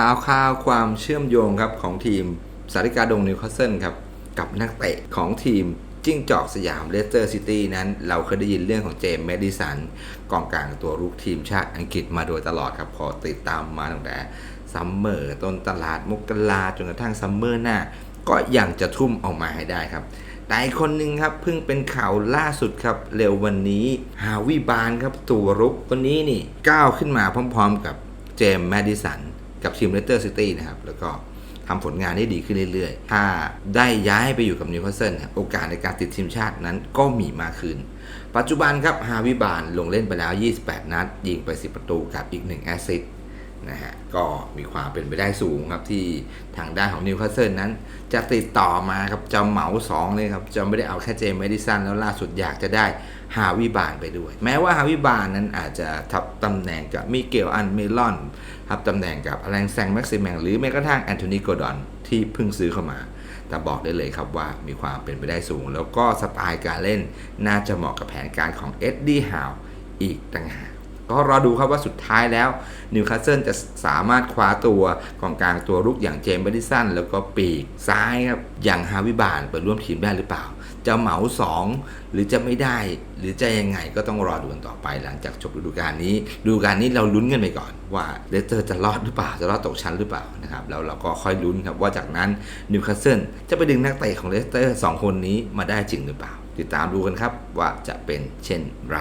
ข่าวข่าวความเชื่อมโยงครับของทีมสาริกาดงนิวคาสเซิลครับกับนักเตะของทีมจิ้งจอกสยามเลสเตอร์ซิตี้นั้น เราเคยได้ยินเรื่องของเจมส์แมดดิสันกองกลางตัวรุกทีมชาติอังกฤษมาโดยตลอดครับพอติดตามมาตั้งแต่ซัมเมอร์ต้นตลาดมกราจนกระทั่งซัมเมอร์หน้า ก็ยังจะทุ่มออกมาให้ได้ครับแต่อีกคนหนึ่งครับเพิ่งเป็นข่าวล่าสุดครับ เร็ววันนี้ฮาวิบานครับตัวรุกคนนี้นี่ก้าวขึ้นมาพร้อม ๆ กับเจมส์แมดดิสัน กับทีมเลสเตอร์ซิตี้นะครับแล้วก็ทำผลงานได้ดีขึ้นเรื่อยๆ ถ้าได้ย้ายไปอยู่กับนิวคาสเซิลเนี่ยโอกาสในการติดทีมชาตินั้นก็มีมากขึ้น ปัจจุบันครับฮาวิบานลงเล่นไปแล้ว 28 นัด ยิงไป 10 ประตูกับอีก 1 แอสซิสต์นะฮะก็มีความเป็นไปได้สูงครับ ที่ทางด้านของนิวคาสเซิลนั้น จะติดต่อมาครับ จะเหมา2เลยครับ จะไม่ได้เอาแค่เจมส์แมดิสันแล้วล่าสุดอยากจะได้ฮาวิบานไปด้วย แม้ว่าฮาวิบานนั้นอาจจะทับตำแหน่งกับมิเกลอันเมลอน ทับตำแหน่งกับอแลงแซงแม็กซิแมงหรือแม้กระทั่งแอนโทนีโกดอนที่เพิ่งซื้อเข้ามา แต่บอกได้เลยครับว่ามีความเป็นไปได้สูง แล้วก็สไตล์การเล่นน่าจะเหมาะกับแผนการของเอ็ดดี้ฮาวอีกต่างหากก็รอดูครับว่าสุดท้ายแล้วนิวคาสเซิลจะสามารถคว้าตัวกองกลางตัวรุกอย่างเจมส์เบดิสันแล้วก็ปีกซ้ายครับอย่างฮาวิบานไปร่วมทีมได้หรือเปล่า จะเหมา 2 หรือจะไม่ได้ หรือจะยังไงก็ต้องรอดูกันต่อไปหลังจากจบฤดูกาลนี้ฤดูกาลนี้เราลุ้นกันไปก่อน ว่าเลสเตอร์จะรอดหรือเปล่าจะรอดตกชั้นหรือเปล่านะครับแล้วเราก็ค่อยลุ้นครับว่าจากนั้นนิวคาสเซิลจะไปดึงนักเตะของเลสเตอร์สองคนนี้มาได้จริงหรือเปล่า ติดตามดูกันครับว่าจะเป็นเช่นไร